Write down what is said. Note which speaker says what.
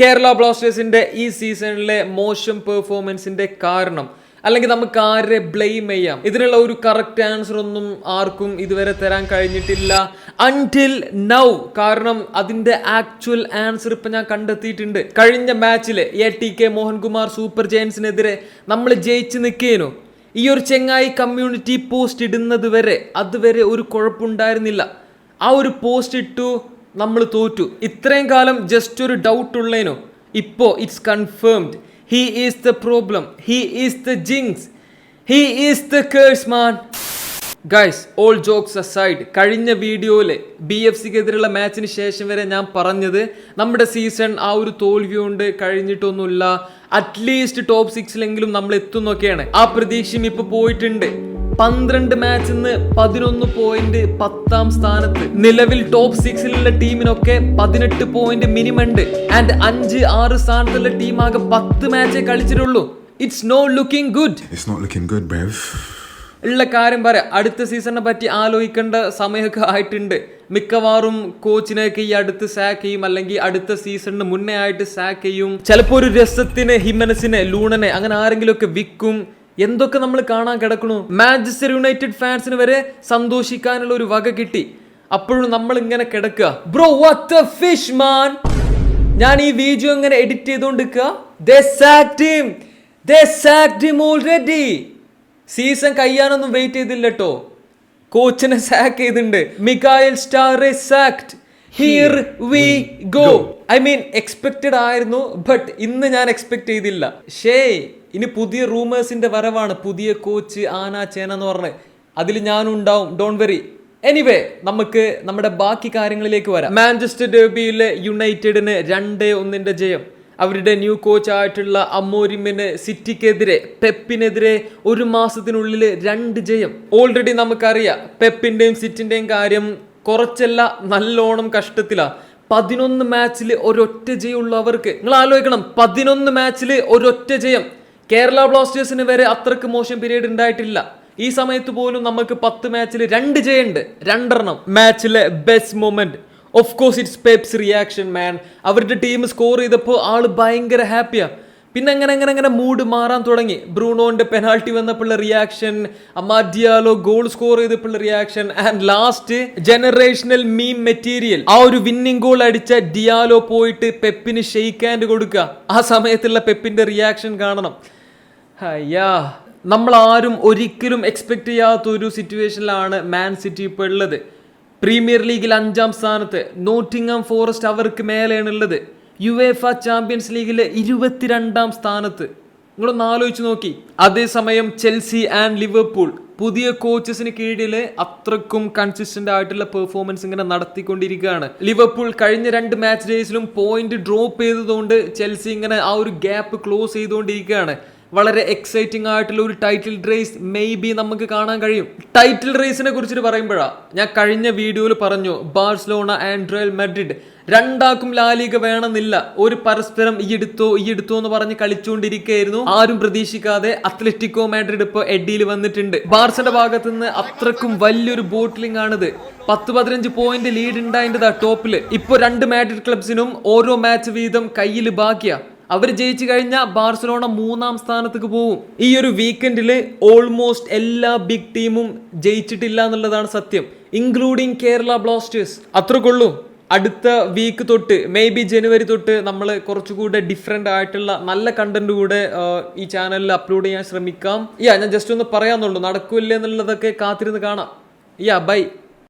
Speaker 1: കേരള ബ്ലാസ്റ്റേഴ്സിന്റെ ഈ സീസണിലെ മോശം പെർഫോമൻസിന്റെ കാരണം അല്ലെങ്കിൽ നമുക്ക് ആരെ ബ്ലെയിം ചെയ്യാം? ഇതിനുള്ള ഒരു കറക്റ്റ് ആൻസർ ഒന്നും ആർക്കും ഇതുവരെ തരാൻ കഴിഞ്ഞിട്ടില്ല. അൺടിൽ നൗ കാരണം അതിന്റെ ആക്ച്വൽ ആൻസർ ഇപ്പൊ ഞാൻ കണ്ടെത്തിയിട്ടുണ്ട്. കഴിഞ്ഞ മാച്ചിൽ എ ടി കെ മോഹൻകുമാർ സൂപ്പർ ജയൻസിനെതിരെ നമ്മൾ ജയിച്ച് നിൽക്കേനു ഈ ഒരു ചെങ്ങായി കമ്മ്യൂണിറ്റി പോസ്റ്റ് ഇടുന്നത് വരെ അതുവരെ ഒരു കുഴപ്പമുണ്ടായിരുന്നില്ല. ആ ഒരു പോസ്റ്റ് ഇട്ടു നമ്മൾ തോറ്റു. ഇത്രയും കാലം ജസ്റ്റ് ഒരു ഡൗട്ട് ഉള്ളതിനോ ഇപ്പോൾ it's confirmed he is the problem he is the jinx he is the curse man guys all jokes aside കഴിഞ്ഞ വീഡിയോയിൽ ബി എഫ് സിക്കെതിരെയുള്ള മാച്ചിന് ശേഷം വരെ ഞാൻ പറഞ്ഞത് നമ്മുടെ സീസൺ ആ ഒരു തോൽവി കൊണ്ട് കഴിഞ്ഞിട്ടൊന്നുമില്ല അറ്റ്ലീസ്റ്റ് ടോപ്പ് സിക്സിലെങ്കിലും നമ്മൾ എത്തുന്നൊക്കെയാണ് ആ പ്രതീക്ഷയും ഇപ്പൊ പോയിട്ടുണ്ട്. പന്ത്രണ്ട് മാച്ചിൽ നിന്ന് പതിനൊന്ന് പോയിന്റ് പത്താം സ്ഥാനത്ത്. നിലവിൽ ടോപ്പ് സിക്സിലുള്ള ടീമിനൊക്കെ പതിനെട്ട് പോയിന്റ് മിനിമം ഉണ്ട്. ആൻഡ് അഞ്ച് ആറ് സ്ഥാനത്തുള്ള ടീം ആകെ പത്ത് മാച്ചേ കളിച്ചിട്ടുള്ളൂ. It's no looking good
Speaker 2: it's not looking good Bev
Speaker 1: ഉള്ള കാര്യം പറയാം. അടുത്ത സീസണിനെ പറ്റി ആലോചിക്കേണ്ട സമയമൊക്കെ ആയിട്ടുണ്ട്. മിക്കവാറും കോച്ചിനെയൊക്കെ ഈ അടുത്ത് സാക്ക് ചെയ്യും. അല്ലെങ്കിൽ അടുത്ത സീസണിന് മുന്നേ ആയിട്ട് സാക്ക് ചെയ്യും. ചിലപ്പോൾ ഒരു രസത്തിന് ഹിമനസിനെ ലൂണനെ അങ്ങനെ ആരെങ്കിലും ഒക്കെ വിൽക്കും. എന്തൊക്കെ നമ്മൾ കാണാൻ കിടക്കണു മാഞ്ചസ്റ്റർ യുണൈറ്റഡ് ഫാൻസിന് വരെ സന്തോഷിക്കാനുള്ള ഒരു വക കിട്ടി. അപ്പോഴും നമ്മൾ ഇങ്ങനെ കിടക്കുക ബ്രോ വാട്ട് ഫിഷ് മാൻ ഞാൻ ഈ വീഡിയോ ഇങ്ങനെ എഡിറ്റ് ചെയ്തോണ്ടിരിക്കുക. ഓൾറെഡി സീസൺ കഴിയാനൊന്നും വെയിറ്റ് ചെയ്തില്ല കേട്ടോ കോച്ചിനെ സാക്ക് ചെയ്തിട്ടുണ്ട് Mikel Stahre sacked here we go I mean expected ആയിരുന്നു ബട്ട് ഇന്ന് ഞാൻ എക്സ്പെക്ട് ചെയ്തില്ല. ഷേ ഇനി പുതിയ റൂമേഴ്സിന്റെ വരവാണ്. പുതിയ കോച്ച് ആന ചേന എന്ന് പറഞ്ഞ്. അതിൽ ഞാനും ഉണ്ടാവും. ഡോൺ വെറി എനിവേ നമുക്ക് നമ്മുടെ ബാക്കി കാര്യങ്ങളിലേക്ക് വരാം. മാഞ്ചസ്റ്റർ ഡെർബിയിലെ യുണൈറ്റഡിന് രണ്ട് ഒന്നിന്റെ ജയം. അവരുടെ ന്യൂ കോച്ച് ആയിട്ടുള്ള അമ്മോരിമിന് സിറ്റിക്കെതിരെ പെപ്പിനെതിരെ ഒരു മാസത്തിനുള്ളിൽ രണ്ട് ജയം. ഓൾറെഡി നമുക്കറിയാം പെപ്പിന്റെയും സിറ്റിന്റെയും കാര്യം കുറച്ചല്ല നല്ലോണം കഷ്ടത്തിലാ. പതിനൊന്ന് മാച്ചിൽ ഒരൊറ്റ ജയമുള്ളൂ അവർക്ക് നിങ്ങൾ ആലോചിക്കണം പതിനൊന്ന് മാച്ചിൽ ഒരൊറ്റ ജയം. കേരള ബ്ലാസ്റ്റേഴ്സിന് വരെ അത്രയ്ക്ക് മോശം പീരീഡ് ഉണ്ടായിട്ടില്ല. ഈ സമയത്ത് പോലും നമുക്ക് പത്ത് മാച്ചിൽ രണ്ട് ജയുണ്ട് രണ്ടെണ്ണം മാച്ചിലെ best moment of course it's Pep's reaction man അവരുടെ ടീം സ്കോർ ചെയ്തപ്പോൾ ആൾ ഭയങ്കര ഹാപ്പിയാണ് പിന്നെ അങ്ങനെ അങ്ങനെ അങ്ങനെ മൂഡ് മാറാൻ തുടങ്ങി. ബ്രൂണോന്റെ penalty വന്നപ്പോഴുള്ള reaction Amad Diallo goal score ചെയ്തപ്പോഴുള്ള reaction and last generational meme material ആ ഒരു വിന്നിംഗ് ഗോൾ അടിച്ച ഡിയാലോ പോയിട്ട് പെപ്പിന് ഷെയ്ക്ക് ഹാൻഡ് കൊടുക്കുക. ആ സമയത്തുള്ള പെപ്പിന്റെ റിയാക്ഷൻ കാണണം. അയ്യാ. നമ്മൾ ആരും ഒരിക്കലും എക്സ്പെക്ട് ചെയ്യാത്ത ഒരു സിറ്റുവേഷനിലാണ് മാൻ സിറ്റി ഇപ്പോൾ ഉള്ളത് പ്രീമിയർ ലീഗിൽ അഞ്ചാം സ്ഥാനത്ത് നോട്ടിംഗം ഫോറസ്റ്റ് അവർക്ക് മേലെയാണ് ഉള്ളത് യു എഫ ചാമ്പ്യൻസ് ലീഗിലെ ഇരുപത്തിരണ്ടാം സ്ഥാനത്ത്. നിങ്ങളൊന്ന് ആലോചിച്ച് നോക്കി. അതേസമയം ചെൽസി ആൻഡ് ലിവർപൂൾ പുതിയ കോച്ചസിന് കീഴിൽ അത്രക്കും കൺസിസ്റ്റന്റ് ആയിട്ടുള്ള പെർഫോമൻസ് ഇങ്ങനെ നടത്തിക്കൊണ്ടിരിക്കുകയാണ്. ലിവർപൂൾ കഴിഞ്ഞ രണ്ട് മാച്ച് ഡേയ്സിലും പോയിന്റ് ഡ്രോപ്പ് ചെയ്തതുകൊണ്ട് ചെൽസി ഇങ്ങനെ ആ ഒരു ഗ്യാപ്പ് ക്ലോസ് ചെയ്തുകൊണ്ടിരിക്കുകയാണ്. വളരെ എക്സൈറ്റിംഗ് ആയിട്ടുള്ള ഒരു ടൈറ്റിൽ റേസ് മേ ബി നമുക്ക് കാണാൻ കഴിയും. ടൈറ്റിൽ റേസിനെ കുറിച്ചിട്ട് പറയുമ്പോഴാ ഞാൻ കഴിഞ്ഞ വീഡിയോയിൽ പറഞ്ഞു ബാഴ്സലോണ ആൻഡ് റയൽ മെഡ്രിഡ് രണ്ടാക്കും ലാലിക വേണമെന്നില്ല. ഒരു പരസ്പരം ഈ എടുത്തോ ഈ എടുത്തോ എന്ന് പറഞ്ഞ് കളിച്ചുകൊണ്ടിരിക്കുകയായിരുന്നു. ആരും പ്രതീക്ഷിക്കാതെ അത്ലറ്റിക്കോ മാഡ്രിഡ് ഇപ്പോൾ എഡിയിൽ വന്നിട്ടുണ്ട്. ബാർസന്റെ ഭാഗത്ത് നിന്ന് അത്രക്കും വലിയൊരു ബോട്ടിലിംഗ് ആണിത്. പത്ത് പതിനഞ്ച് പോയിന്റ് ലീഡ് ഉണ്ടായതാ ടോപ്പിൽ ഇപ്പോൾ രണ്ട് മാഡ്രിഡ് ക്ലബ്സിനും ഓരോ മാച്ച് വീതം കയ്യിൽ ബാക്കിയാ അവർ ജയിച്ചു കഴിഞ്ഞാൽ ബാർസലോണ മൂന്നാം സ്ഥാനത്തേക്ക് പോകും ഈ ഒരു വീക്കെൻഡിൽ ഓൾമോസ്റ്റ് എല്ലാ ബിഗ് ടീമും ജയിച്ചിട്ടില്ല എന്നുള്ളതാണ് സത്യം. ഇൻക്ലൂഡിങ് കേരള ബ്ലാസ്റ്റേഴ്സ് അത്രക്കുള്ളൂ. അടുത്ത വീക്ക് തൊട്ട് മേ ബി ജനുവരി തൊട്ട് നമ്മൾ കുറച്ചുകൂടെ ഡിഫറെന്റ് ആയിട്ടുള്ള നല്ല കണ്ടന്റ് കൂടെ ഈ ചാനലിൽ അപ്ലോഡ് ചെയ്യാൻ ശ്രമിക്കാം. യാ ഞാൻ ജസ്റ്റ് ഒന്ന് പറയാന്നുള്ളൂ. നടക്കില്ലേ എന്നുള്ളതൊക്കെ കാത്തിരുന്ന് കാണാം. യാ ബൈ